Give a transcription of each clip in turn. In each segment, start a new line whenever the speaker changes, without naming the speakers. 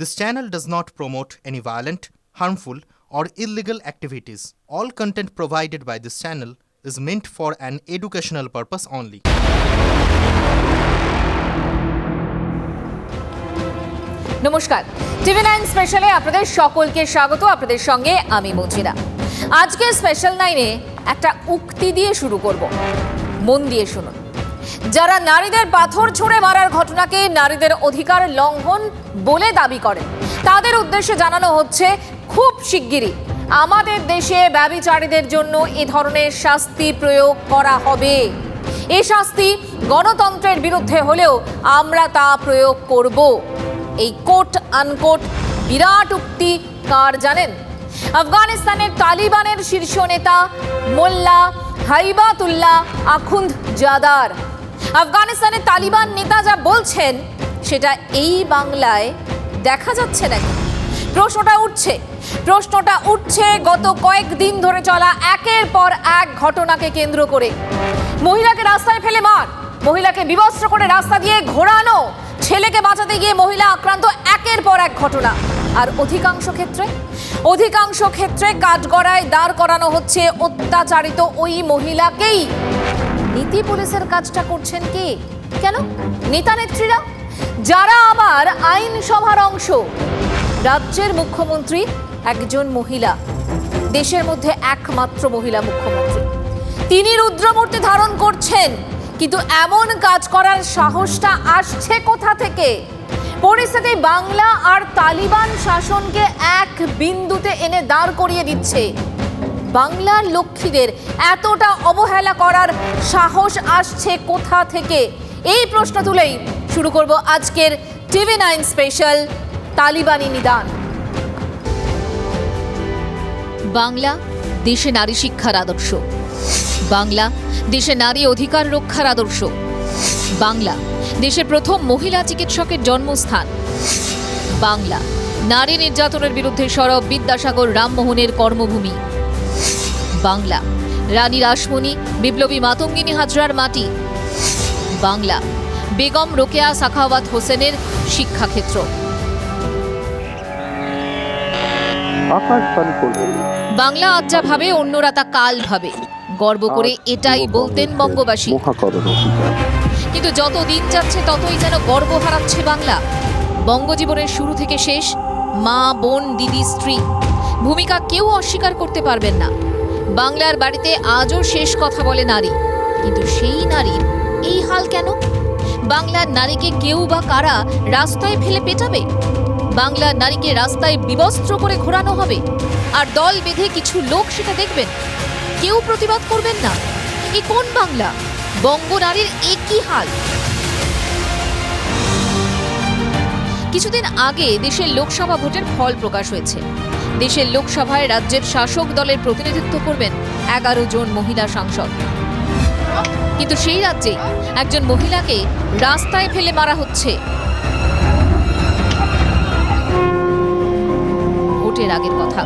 This channel does not promote any violent, harmful, or illegal activities. All content provided by this channel is meant for an educational purpose only.
নমস্কার TV nine স্পেশালে আপনাদের সকলকে স্বাগত আপনাদের সঙ্গে আমি মজিরা আজকে স্পেশাল নাইনে একটা উক্তি দিয়ে শুরু করব মন দিয়ে শুনুন যারা নারীদের পাথর ছুঁড়ে মারার ঘটনাকে নারীদের অধিকার লঙ্ঘন বলে দাবি করেন। তাদের উদ্দেশ্যে জানানো হচ্ছে, খুব শিগগিরই আমাদের দেশে ব্যবিচারীদের জন্য এ ধরনের শাস্তি প্রয়োগ করা হবে। এ শাস্তি গণতন্ত্রের বিরুদ্ধে হলেও আমরা তা প্রয়োগ করব। এই কোট আনকোট বিরাট উক্তি, কার জানেন? আফগানিস্তানের তালিবানের শীর্ষ নেতা মোল্লা হাইবাতুল্লাহ আখুন্দ জাদার। আফগানিস্তানের তালিবান নেতা যা বলছেন, সেটা এই বাংলায় দেখা যাচ্ছে নাকি প্রশ্নটা উঠছে। প্রশ্নটা উঠছে গত কয়েকদিন ধরে চলা একের পর এক ঘটনাকে কেন্দ্র করে। মহিলাকে রাস্তায় ফেলে মার, মহিলাকে বিবস্ত্র করে রাস্তা দিয়ে ঘোরানো, ছেলেকে বাঁচাতে গিয়ে মহিলা আক্রান্ত, একের পর এক ঘটনা। আর অধিকাংশ ক্ষেত্রে? অধিকাংশ ক্ষেত্রে কাঠগড়ায় দাঁড় করানো হচ্ছে অত্যাচারিত ওই মহিলাকেই। নীতি পুলিশের কাজটা করছেন কে? কেন? নেতা নেত্রীরা? যারা আবার আইনসভার অংশ। রাজ্যের মুখ্যমন্ত্রী একজন মহিলা। দেশের মধ্যে একমাত্র মহিলা মুখ্যমন্ত্রী। তিনি রুদ্রমূর্তি ধারণ করছেন, কিন্তু এমন কাজ করার সাহসটা আসছে কোথা থেকে? পরিস্থিতি বাংলা আর তালিবান শাসনকে এক বিন্দুতে এনে দাঁড় করিয়ে দিচ্ছে। বাংলার লক্ষ্মীদের এতটা অবহেলা করার সাহস আসছে কোথা থেকে? এই প্রশ্ন তুলেই শুরু করব আজকের টিভি নাইন স্পেশাল তালিবানি নিদান। বাংলা, দেশে নারী শিক্ষার আদর্শ। বাংলা, দেশে নারী অধিকার রক্ষার আদর্শ। বাংলা দেশের প্রথম মহিলা চিকিৎসকের জন্মস্থান। বাংলা, নারী নির্যাতনের বিরুদ্ধে সরব বিদ্যাসাগর রামমোহনের কর্মভূমি। বাংলা। রানী রাসমণি বিপ্লবী মাতঙ্গিনী হাজরার মাটি। বাংলা। বেগম রোকেয়া সাখাওয়াত হোসেনের শিক্ষাক্ষেত্র। বাংলা আজ যা ভাবে অন্যরা তা কাল ভাবে। গর্ব করে এটাই বলতেন বঙ্গবাসী। কিন্তু যত দিন যাচ্ছে ততই যেন গর্ব হারাচ্ছে বাংলা। বঙ্গজীবনের শুরু থেকে শেষ মা বোন দিদি স্ত্রী। ভূমিকা কেউ অস্বীকার করতে পারবেন না। বাংলার বাড়িতে আজও শেষ কথা বলে নারী। কিন্তু সেই নারীর এই হাল কেন? বাংলার নারীকে কেউ বা কারা রাস্তায় ফেলে পেটাবে? বাংলার নারীকে রাস্তায় বিবস্ত্র করে ঘোরানো হবে? আর দল বেঁধে কিছু লোক সেটা দেখবেন? কেউ প্রতিবাদ করবেন না? এ কোন বাংলা? বঙ্গ নারীর একই হাল। কিছুদিন আগে দেশের লোকসভা ভোটের ফল প্রকাশ হয়েছে। দেশের লোকসভায় রাজ্যের শাসক দলের প্রতিনিধিত্ব করবেন এগারো জন মহিলা সাংসদ। কিন্তু সেই রাজ্যে একজন মহিলাকে রাস্তায় ফেলে মারা হচ্ছে। ভোটের আগের কথা।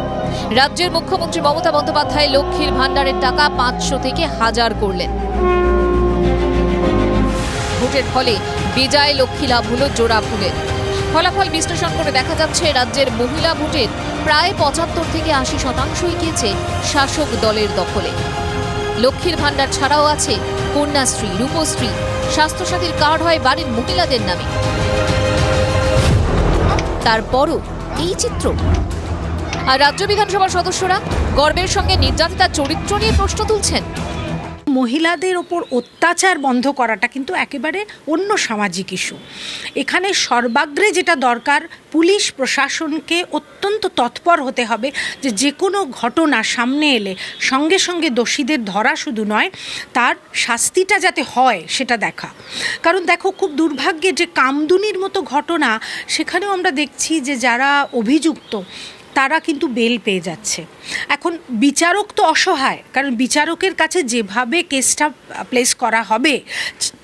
রাজ্যের মুখ্যমন্ত্রী মমতা বন্দ্যোপাধ্যায় লক্ষ্মীর ভাণ্ডারের টাকা পাঁচশো থেকে হাজার করলেন। ভোটের ফলে বেজায় লক্ষ্মী লাভ হলো জোড়া ফুলের। ফলাফল বিশ্লেষণ করে দেখা যাচ্ছে, রাজ্যের মহিলা ভোটের প্রায় পঁচাত্তর থেকে আশি শতাংশই গিয়েছে শাসক দলের দখলে। লক্ষ্মীর ভাণ্ডার ছাড়াও আছে কন্যাশ্রী, রূপশ্রী, স্বাস্থ্যসাথীর কার্ড হয় বাড়ির মহিলাদের নামে। তারপরও এই চিত্র। আর রাজ্য বিধানসভার সদস্যরা গর্বের সঙ্গে নির্যাতিতার চরিত্র নিয়ে প্রশ্ন তুলছেন।
মহিলাদের ওপর অত্যাচার বন্ধ করাটা কিন্তু একেবারে অন্য সামাজিক ইস্যু। এখানে সর্বাগ্রে যেটা দরকার, পুলিশ প্রশাসনকে অত্যন্ত তৎপর হতে হবে যে যে কোনো ঘটনা সামনে এলে, সঙ্গে সঙ্গে দোষীদের ধরা শুধু নয়, তার শাস্তিটা যাতে হয় সেটা দেখা। কারণ দেখো, খুব দুর্ভাগ্যের যে কামদুনির মতো ঘটনা, সেখানেও আমরা দেখছি যে যারা অভিযুক্ত তারা কিন্তু বেল পেয়ে যাচ্ছে। এখন বিচারক তো অসহায়, কারণ বিচারকের কাছে যেভাবে কেসটা প্লেস করা হবে,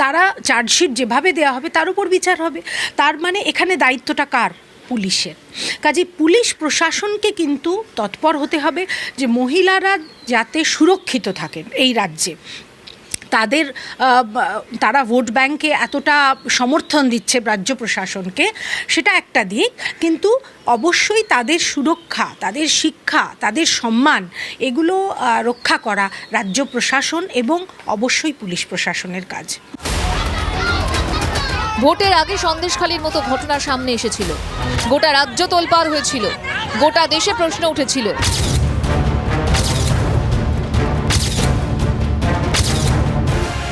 তারা চার্জশিট যেভাবে দেওয়া হবে তার উপর বিচার হবে। তার মানে এখানে দায়িত্বটা কার? পুলিশের। কাজে পুলিশ প্রশাসনকে কিন্তু তৎপর হতে হবে যে মহিলারা যাতে সুরক্ষিত থাকেন এই রাজ্যে। তাদের তারা ভোট ব্যাংকে এতটা সমর্থন দিচ্ছে রাজ্য প্রশাসনকে, সেটা একটা দিক। কিন্তু অবশ্যই তাদের সুরক্ষা, তাদের শিক্ষা, তাদের সম্মান, এগুলো রক্ষা করা রাজ্য প্রশাসন এবং অবশ্যই পুলিশ প্রশাসনের কাজ।
ভোটের আগে সন্দেশখালীর মতো ঘটনা সামনে এসেছিল। গোটা রাজ্য তোলপাড় হয়েছিল। গোটা দেশে প্রশ্ন উঠেছিল।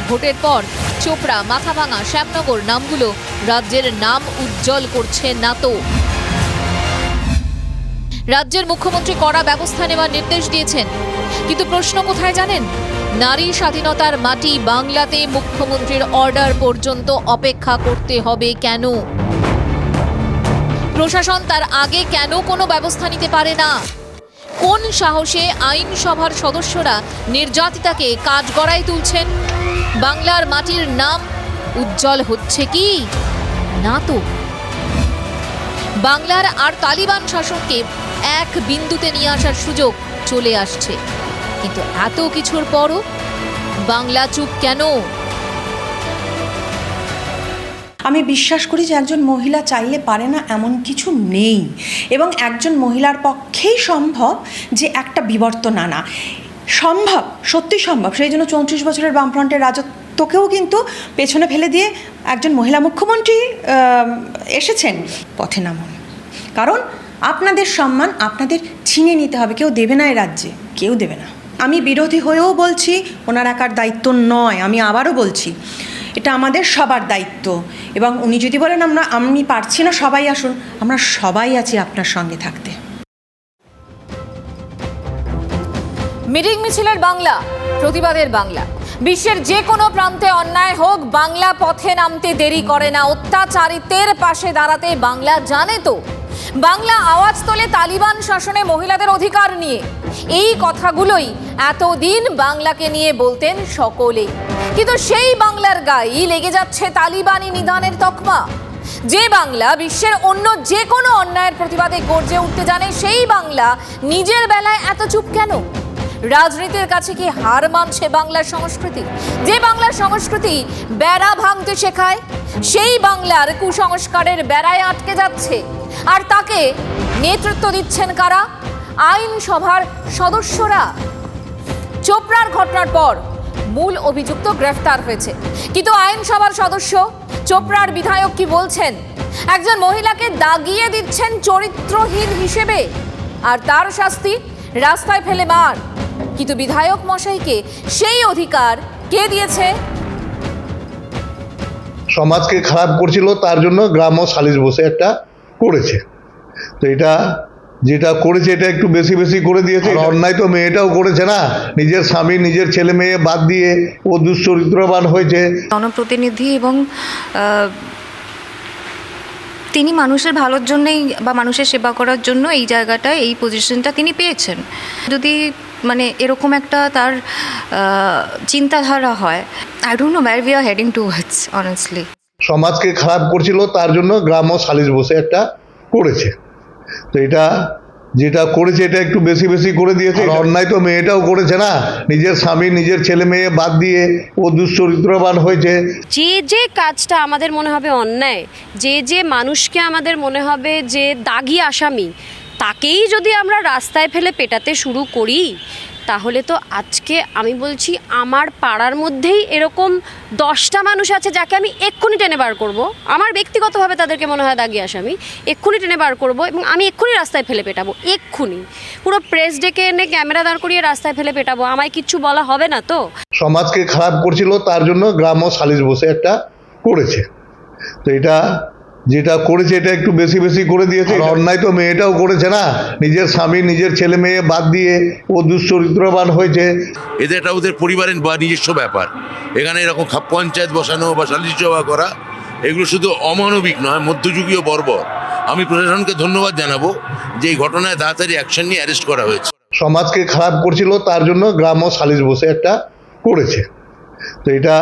ভোটের পর চোপড়া, মাথাভাঙা, শ্যামনগর নামগুলো রাজ্যের নাম উজ্জ্বল করছে না তো রাজ্যের মুখ্যমন্ত্রী কড়া ব্যবস্থা নেওয়ার নির্দেশ দিয়েছেন। কিন্তু প্রশ্ন কোথায় জানেন? নারী স্বাধীনতার মাটি বাংলাতে মুখ্যমন্ত্রীর অর্ডার পর্যন্ত অপেক্ষা করতে হবে কেন? প্রশাসন তার আগে কেন কোনো ব্যবস্থা নিতে পারে না? কোন সাহসে আইনসভার সদস্যরা নির্যাতিতাকে কাঠগড়ায় তুলছেন? বাংলার মাটির নাম উজ্জ্বল হচ্ছে কি? না তো। বাংলার আর তালিবান শাসককে এক বিন্দুতে নিয়ে আসার সুযোগ চলে আসছে। কিন্তু এত কিছুর পরও বাংলা চুপ কেন?
আমি বিশ্বাস করি যে একজন মহিলা চাইলে পারে না এমন কিছু নেই। এবং একজন মহিলার পক্ষেই সম্ভব যে একটা বিবর্তন আনা। সম্ভব, সত্যি সম্ভব। সেই জন্য চৌত্রিশ বছরের বামফ্রন্টের রাজত্বকেও কিন্তু পেছনে ফেলে দিয়ে একজন মহিলা মুখ্যমন্ত্রী এসেছেন পথে নামুন। কারণ আপনাদের সম্মান আপনাদের ছিনে নিতে হবে। কেউ দেবে না এ রাজ্যে, কেউ দেবে না। আমি বিরোধী হয়েও বলছি, ওনার একার দায়িত্ব নয়, আমি আবারও বলছি, এটা আমাদের সবার দায়িত্ব। এবং উনি যদি বলেন আমরা, আমি পারছি না, সবাই আসুন, আমরা সবাই আছি আপনার সঙ্গে থাকতে।
মিটিং মিছিলের বাংলা, প্রতিবাদের বাংলা। বিশ্বের যে কোনো প্রান্তে অন্যায় হোক, বাংলা পথে নামতে দেরি করে না। অত্যাচারিতের পাশে দাঁড়াতে বাংলা জানে তো। বাংলা আওয়াজ তোলে তালিবান শাসনে মহিলাদের অধিকার নিয়ে। এই কথাগুলোই এতদিন বাংলাকে নিয়ে বলতেন সকলেই কিন্তু সেই বাংলার গায়েই লেগে যাচ্ছে তালিবানি নিদানের তকমা। যে বাংলা বিশ্বের অন্য যে কোনো অন্যায়ের প্রতিবাদে গর্জে উঠতে জানে, সেই বাংলা নিজের বেলায় এত চুপ কেন? রাজনীতির কাছে কি হার মানছে বাংলার সংস্কৃতি? যে বাংলার সংস্কৃতি বেড়া ভাঙতে শেখায়, সেই বাংলার কুসংস্কারের বেড়ায় আটকে যাচ্ছে। আর তাকে নেতৃত্ব দিচ্ছেন কারা? আইনসভার সদস্যরা। চোপড়ার ঘটনার পর মূল অভিযুক্ত গ্রেফতার হয়েছে। কিন্তু আইনসভার সদস্য, চোপড়ার বিধায়ক কি বলছেন? একজন মহিলাকে দাগিয়ে দিচ্ছেন চরিত্রহীন হিসেবে। আর তার শাস্তি রাস্তায় ফেলে মার। কিন্তু বিধায়ক মশাইকে সেই অধিকার কে দিয়েছে?
সমাজকে খারাপ করছিল তার জন্য গ্রাম্য সালিশ বসে একটা করেছে। তো এটা যেটা করেছে এটা একটু বেশি বেশি করে দিয়েছে। অন্যায় তো মেয়েটাও করেছে না। নিজের স্বামী নিজের ছেলে মেয়ে বাদ দিয়ে ও দুশ্চরিত্রবান হয়েছে।
জনপ্রতিনিধি এবং তিনি মানুষের ভালোর জন্যই বা মানুষের সেবা করার জন্য এই জায়গাটায় এই পজিশনটা তিনি পেয়েছেন। যদি মানে এরকম একটা তার চিন্তাধারা হয়। I don't know where we are heading to honestly
সমাজকে খারাপ করছিল তার জন্য গ্রাম্য সালিশ বসে একটা করেছে। তো এটা যেটা করেছে এটা একটু বেশি বেশি করে দিয়েছে। অন্যায় তো মেয়েটাও করেছে না। নিজের স্বামী নিজের ছেলে মেয়ে বাদ দিয়ে ও দুশ্চরিত্রবান হয়েছে।
যে যে কাজটা আমাদের মনে হবে অন্যায় যে যে মানুষকে আমাদের মনে হবে যে দাগি আসামি তাকেই যদি আমরা রাস্তায় ফেলে পেটাতে শুরু করি, তাহলে তো আজকে আমি বলছি আমার পাড়ার মধ্যেই এরকম দশটা মানুষ আছে যাকে আমি এক্ষুনি টেনে বার করব। আমার ব্যক্তিগতভাবে তাদেরকে মনে হয় দাগি আসামি। এক্ষুনি টেনে বার করব এবং আমি এক্ষুনি রাস্তায় ফেলে পেটাবো, এক্ষুনি। পুরো প্রেস ডেকে এনে ক্যামেরা দাঁড় করিয়ে রাস্তায় ফেলে পেটাবো, আমায় কিচ্ছু বলা হবে না তো?
সমাজকে খারাপ করছিল, তার জন্য গ্রাম্য সালিশ বসে একটা করেছে। তো এটা যেটা করেছে এটা একটু বেশি বেশি করে দিয়েছে অন্যায় তো মেয়েটাও করেছে না। নিজের স্বামী নিজের ছেলে মেয়ে বাদ দিয়ে ও দুশ্চরিত্রবান হয়েছে।
এদের এটা ওদের পরিবারের বা নিজস্ব ব্যাপার। এখানে এরকম খাপ পঞ্চায়েত বসানো বা সালিশ সভা করা এগুলো শুধু অমানবিক নয় মধ্যযুগীয় বর্বর। আমি প্রশাসনকে ধন্যবাদ জানাব যে এই ঘটনায় তাড়াতাড়ি অ্যাকশন নিয়ে অ্যারেস্ট করা হয়েছে।
সমাজকে খারাপ করছিল তার জন্য গ্রাম্য সালিশ বসে একটা করেছে। তো এটা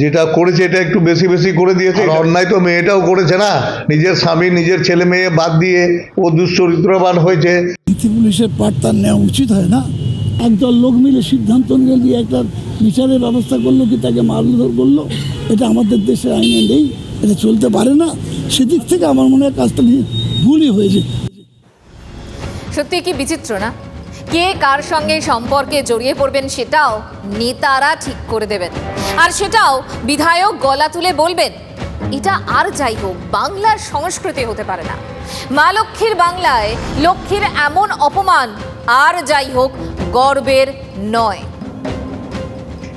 যেটা করেছে এটা একটু বেশি বেশি করে দিয়েছে অন্যায় তো মেয়েটাও করেছে না। নিজের স্বামী নিজের ছেলে মেয়ে বাদ দিয়ে ও দুশ্চরিত্রবান হয়েছে।
পুলিশের পাঠ তার নেওয়া উচিত হয় না? একদল লোক মিলে সিদ্ধান্ত নিয়ে দিয়ে একটা বিচারের ব্যবস্থা করল কি তাকে মারধর করল? এটা আমাদের দেশের আইনে নেই এটা চলতে পারে না। সেদিক থেকে আমার মনে হয় কাজটা নিয়ে ভুলই হয়েছে।
সত্যি কি বিচিত্র না? কে কার সঙ্গে সম্পর্কে জড়িয়ে পড়বেন সেটাও নেতারা ঠিক করে দেবেন। আর সেটাও বিধায়ক গলা তুলে বলবেন, এটা আর যাই হোক, বাংলার সংস্কৃতি হতে পারে না। মা লক্ষ্মীর বাংলায় লক্ষ্মীর এমন অপমান আর যাই হোক, গর্বের নয়।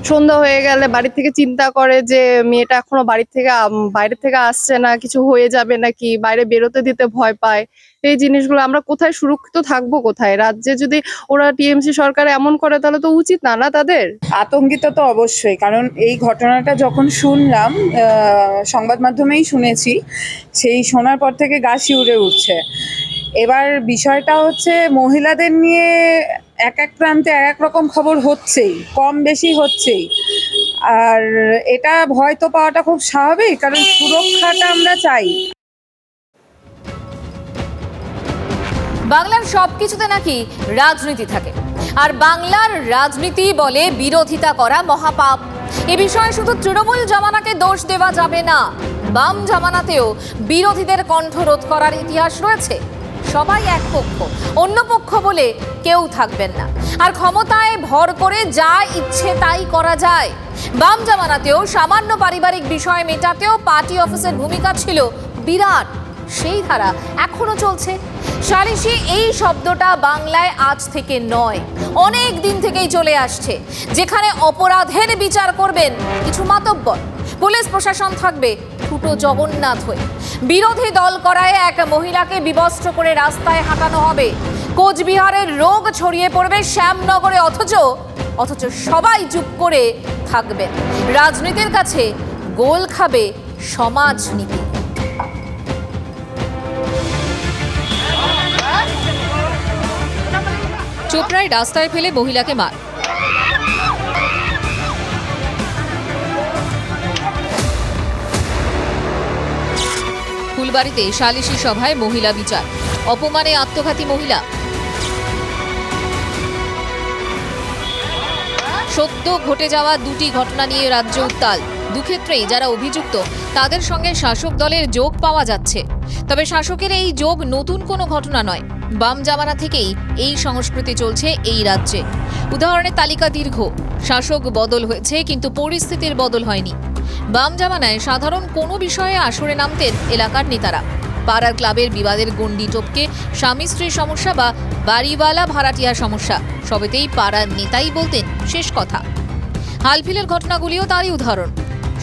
সন্ধ্যা হয়ে গেলে বাড়ি থেকে চিন্তা করে যে মেয়েটা এখনও বাড়ি থেকে, বাইরে থেকে আসছে না, কিছু হয়ে যাবে নাকি, বাইরে বেরোতে দিতে ভয় পায়। এই জিনিসগুলো, আমরা কোথায় সুরক্ষিত থাকব কোথায়? রাজ্যে যদি ওরা টিএমসি সরকার এমন করে, তাহলে তো উচিত না না তাদের?
আতঙ্কিত তো অবশ্যই, কারণ এই ঘটনাটা যখন শুনলাম সংবাদ মাধ্যমেই শুনেছি, সেই শোনার পর থেকে গা শিউরে উঠছে। এবার বিষয়টা হচ্ছে, মহিলাদের নিয়ে এক এক প্রান্তে এক এক রকম খবর হচ্ছেই, কম বেশি হচ্ছেই। আর এটা ভয় তো পাওয়াটা খুব স্বাভাবিক, কারণ সুরক্ষাটা আমরা চাই।
বাংলার সব কিছুতে নাকি রাজনীতি থাকে। আর বাংলার রাজনীতি বলে বিরোধিতা করা মহাপাপ। এ বিষয়ে শুধু তৃণমূল জামানাকে দোষ দেওয়া যাবে না, বাম জামানাতেও বিরোধীদের কণ্ঠরোধ করার ইতিহাস রয়েছে। সবাই এক পক্ষ, অন্য পক্ষ বলে কেউ থাকবেন না। আর ক্ষমতায় ভর করে যা ইচ্ছে তাই করা যায়। বাম জামানাতেও সামান্য পারিবারিক বিষয় মেটাতেও পার্টি অফিসের ভূমিকা ছিল বিরাট। সেই ধারা এখনও চলছে। সালিশি এই শব্দটা বাংলায় আজ থেকে নয়, অনেক দিন থেকেই চলে আসছে। যেখানে অপরাধের বিচার করবেন কিছু মাতব্বর। পুলিশ প্রশাসন থাকবে ছোটো জগন্নাথ হয়ে। বিরোধী দল করায় এক মহিলাকে বিবস্ত্র করে রাস্তায় হাঁটানো হবে। কোচবিহারের রোগ ছড়িয়ে পড়বে শ্যামনগরে, অথচ অথচ সবাই চুপ করে থাকবেন। রাজনীতির কাছে গোল খাবে সমাজনীতি। চোপড়ায় রাস্তায় ফেলে মহিলাকে মার। ফুলবাড়িতে সালিশি সভায় মহিলা বিচার। অপমানে আত্মঘাতী মহিলা। সদ্য ঘটে যাওয়া দুটি ঘটনা নিয়ে রাজ্য উত্তাল। দুক্ষেত্রেই যারা অভিযুক্ত, তাদের সঙ্গে শাসক দলের যোগ পাওয়া যাচ্ছে। তবে শাসকের এই যোগ নতুন কোনো ঘটনা নয়। বাম জামানা থেকেই এই সংস্কৃতি চলছে এই রাজ্যে। উদাহরণের তালিকা দীর্ঘ। শাসক বদল হয়েছে, কিন্তু পরিস্থিতির বদল হয়নি। বাম জামানায় সাধারণ কোনো বিষয়ে আসরে নামতেন এলাকার নেতারা। পাড়ার ক্লাবের বিবাদের গণ্ডি টপকে স্বামী স্ত্রীর সমস্যা বা বাড়িওয়ালা ভাড়াটিয়া সমস্যা, সবেতেই পাড়ার নেতাই বলতেন শেষ কথা। হালফিলের ঘটনাগুলিও তারই উদাহরণ।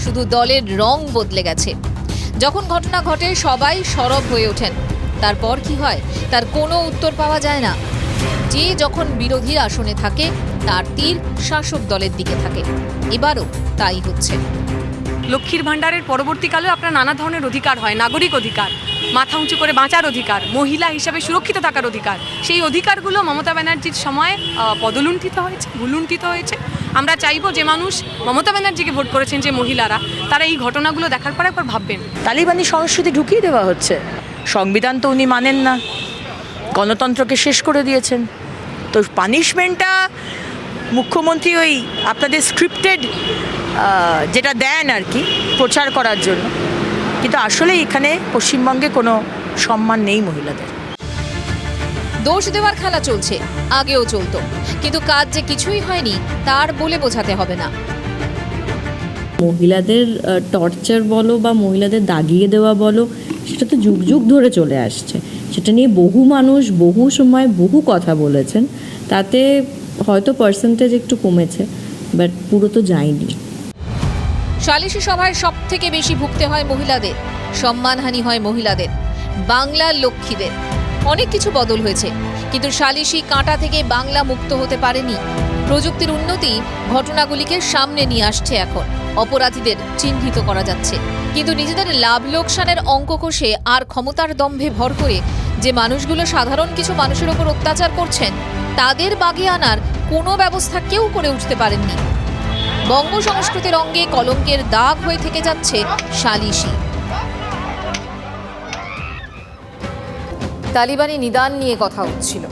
শুধু দলের রং বদলে গেছে। যখন ঘটনা ঘটে, সবাই সরব হয়ে ওঠেন। তারপর কি হয়? তার কোনো উত্তর পাওয়া যায় না। যে যখন বিরোধী আসনে থাকে তার তীর শাসক দলের দিকে থাকে। এবারও তাই হচ্ছে।
লক্ষ্মীর ভাণ্ডারের পরবর্তীকালেও আপনার নানা ধরনের অধিকার হয়। নাগরিক অধিকার মাথা উঁচু করে বাঁচার অধিকার মহিলা হিসাবে সুরক্ষিত থাকার অধিকার। সেই অধিকারগুলো মমতা ব্যানার্জির সময় পদলুণ্ঠিত হয়েছে ভুলুণ্ঠিত হয়েছে। আমরা চাইব যে মানুষ মমতা ব্যানার্জিকে ভোট করেছেন যে মহিলারা তারা এই ঘটনাগুলো দেখার পর একবার ভাববেন।
তালিবানি সংস্কৃতি ঢুকিয়ে দেওয়া হচ্ছে। সংবিধান তো উনি মানেন না। গণতন্ত্রকে শেষ করে দিয়েছেন। তো পানিশমেন্টটা মুখ্যমন্ত্রী ওই আপনাদের স্ক্রিপ্টেড যেটা দেন আর কি প্রচার করার জন্য। কিন্তু আসলে এখানে পশ্চিমবঙ্গে কোনো সম্মান নেই মহিলাদের।
দোষ দেওয়ার খেলা চলছে আগেও চলতো। কিন্তু কাজ যে কিছুই হয়নি তার বলে বোঝাতে হবে না।
মহিলাদের টর্চার বলো বা মহিলাদের দাগিয়ে দেওয়া বলো সেটা তো যুগ যুগ ধরে চলে আসছে। সেটা নিয়ে বহু মানুষ বহু সময় বহু কথা বলেছেন। তাতে হয়তো পার্সেন্টেজ একটু কমেছে বাট পুরো তো যায়নি।
সালিশি সভায় সব থেকে বেশি ভুগতে হয় মহিলাদের, সম্মানহানি হয় মহিলাদের বাংলা লক্ষ্মীদের। অনেক কিছু বদল হয়েছে, কিন্তু সালিশি কাঁটা থেকে বাংলা মুক্ত হতে পারেনি। প্রযুক্তির উন্নতি ঘটনাগুলিকে সামনে নিয়ে আসছে এখন। অপরাধীদের চিহ্নিত করা যাচ্ছে। কিন্তু নিজেদের লাভ লোকসানের অঙ্ক কষে আর ক্ষমতার দম্ভে ভর করে যে মানুষগুলো সাধারণ কিছু মানুষের ওপর অত্যাচার করছেন, তাদের বাগে আনার কোনো ব্যবস্থা কেউ করে উঠতে পারেননি। বঙ্গ সংস্কৃতির অঙ্গে কলঙ্কের দাগ হয়ে থেকে যাচ্ছে সালিশি। তালিবানি নিদান নিয়ে কথা হচ্ছিল।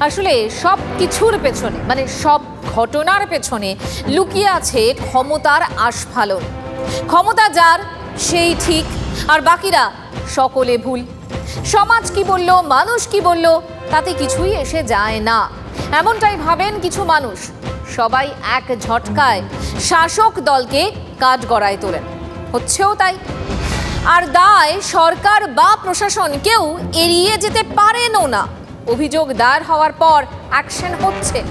আসলে সব কিছুর পেছনে মানে সব ঘটনার পেছনে লুকিয়ে আছে ক্ষমতার আস্ফালন। ক্ষমতা যার, সেই ঠিক, আর বাকিরা সকলে ভুল। সমাজ কি বলল, মানুষ কি বলল, তাতে কিছুই এসে যায় না। এমনটাই ভাবেন কিছু মানুষ। সবাই এক ঝটকায় শাসক দলকে কাজ গড়ায় তোলেন। হচ্ছেও তাই। আর দায় সরকার বা প্রশাসন কেউ এড়িয়ে যেতে পারেনও না। অভিযোগ দায়ের হওয়ার পর অ্যাকশন হচ্ছে।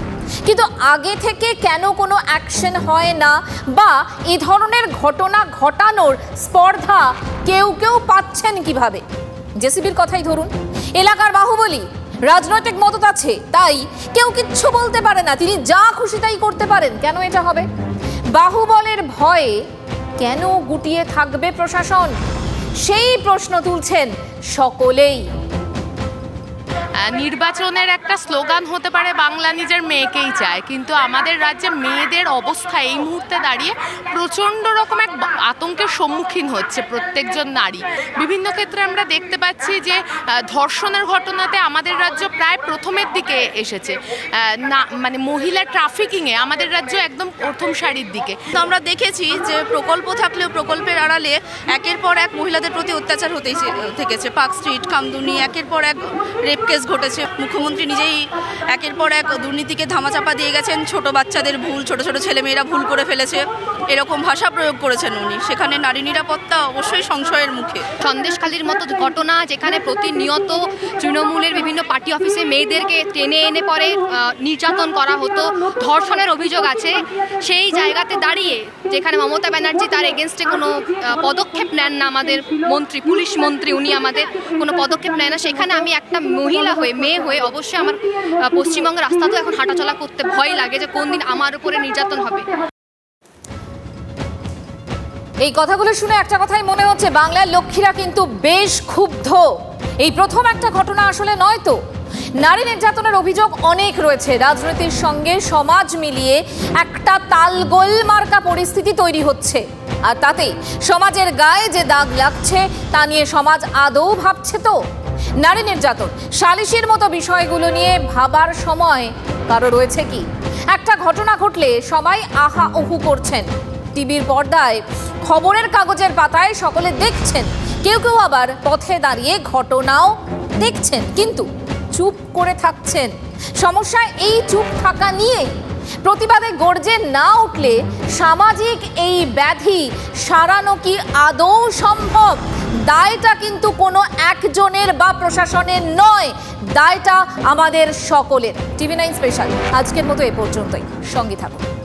কিন্তু আগে থেকে কেন কোনো অ্যাকশন হয় না বা এ ধরনের ঘটনা ঘটানোর স্পর্ধা কেউ কেউ পাচ্ছেন কীভাবে? জেসিবির কথাই ধরুন। এলাকার বাহুবলী, রাজনৈতিক মতত আছে, তাই কেউ কিচ্ছু বলতে পারে না। তিনি যা খুশি তাই করতে পারেন। কেন এটা হবে? বাহুবলের ভয়ে কেন গুটিয়ে থাকবে প্রশাসন? সেই প্রশ্ন তুলছেন সকলেই।
নির্বাচনের একটা স্লোগান হতে পারে, বাংলা নিজের মেয়েকেই চায়। কিন্তু আমাদের রাজ্যে মেয়েদের অবস্থা এই মুহূর্তে দাঁড়িয়ে প্রচণ্ড রকম এক আতঙ্কের সম্মুখীন হচ্ছে প্রত্যেকজন নারী। বিভিন্ন ক্ষেত্রে আমরা দেখতে পাচ্ছি যে ধর্ষণের ঘটনাতে আমাদের রাজ্য প্রায় প্রথমের দিকে এসেছে। না মানে মহিলা ট্রাফিকিংয়ে আমাদের রাজ্য একদম প্রথম সারির দিকে।
আমরা দেখেছি যে, প্রকল্প থাকলেও প্রকল্পের আড়ালে একের পর এক মহিলাদের প্রতি অত্যাচার হতেই থেকেছে। পার্ক স্ট্রিট কামদুনি একের পর এক রেপ কেস ঘটেছে। মুখ্যমন্ত্রী নিজেই একের পর এক দুর্নীতিকে ধামাচাপা দিয়ে গেছেন। ছোট বাচ্চাদের ভুল, ছোট ছোট ছেলেমেয়েরা ভুল করে ফেলেছে। এরকম ভাষা প্রয়োগ করেছেন উনি। সেখানে নারী নিরাপত্তা অবশ্যই সংশয়ের মুখে।
সন্দেশখালির মতো ঘটনা যেখানে প্রতিনিয়ত তৃণমূলের বিভিন্ন পার্টি অফিসে মেয়েদেরকে টেনে এনে পরে নির্যাতন করা হতো, ধর্ষণের অভিযোগ আছে। সেই জায়গাতে দাঁড়িয়ে যেখানে মমতা ব্যানার্জি তার এগেনস্টে কোনো পদক্ষেপ নেন না আমাদের মন্ত্রী, পুলিশ মন্ত্রী উনি আমাদের কোনো পদক্ষেপ নেয় না। সেখানে আমি একটা মহিলা হয়ে, মেয়ে হয়ে অবশ্যই আমার পশ্চিমবঙ্গের রাস্তা তো এখন হাঁটাচলা করতে ভয় লাগে যে কোন দিন আমার উপরে নির্যাতন হবে।
এই কথাগুলো শুনে একটা কথাই মনে হচ্ছে, বাংলার লক্ষ্মীরা কিন্তু বেশ ক্ষুব্ধ। এই প্রথম একটা ঘটনা আসলে নয় তো? নারী নির্যাতনের অভিযোগ অনেক রয়েছে, রাজনীতির সঙ্গে সমাজ মিলিয়ে একটা তালগোল মার্কা পরিস্থিতি তৈরি হচ্ছে। আর তাতে সমাজের গায়ে যে দাগ লাগছে, তা নিয়ে সমাজ আদৌ ভাবছে তো? নারী নির্যাতন। সালিশির মতো বিষয়গুলো নিয়ে ভাবার সময় কারও রয়েছে কি? একটা ঘটনা ঘটলে সবাই আহা ওহু করছেন। টিভির পর্দায় খবরের কাগজের পাতায় সকলে দেখছেন। কেউ কেউ আবার পথে দাঁড়িয়ে ঘটনাও দেখছেন। কিন্তু চুপ করে থাকছেন। সমস্যা এই চুপ থাকা নিয়েই প্রতিবাদে গর্জে না উঠলে সামাজিক এই ব্যাধি সারানো কি আদৌ সম্ভব? দায়টা কিন্তু কোনো একজনের বা প্রশাসনের নয়, দায়টা আমাদের সকলের। TV nine special. আজকের মতো এ পর্যন্তই। সঙ্গে থাকুন।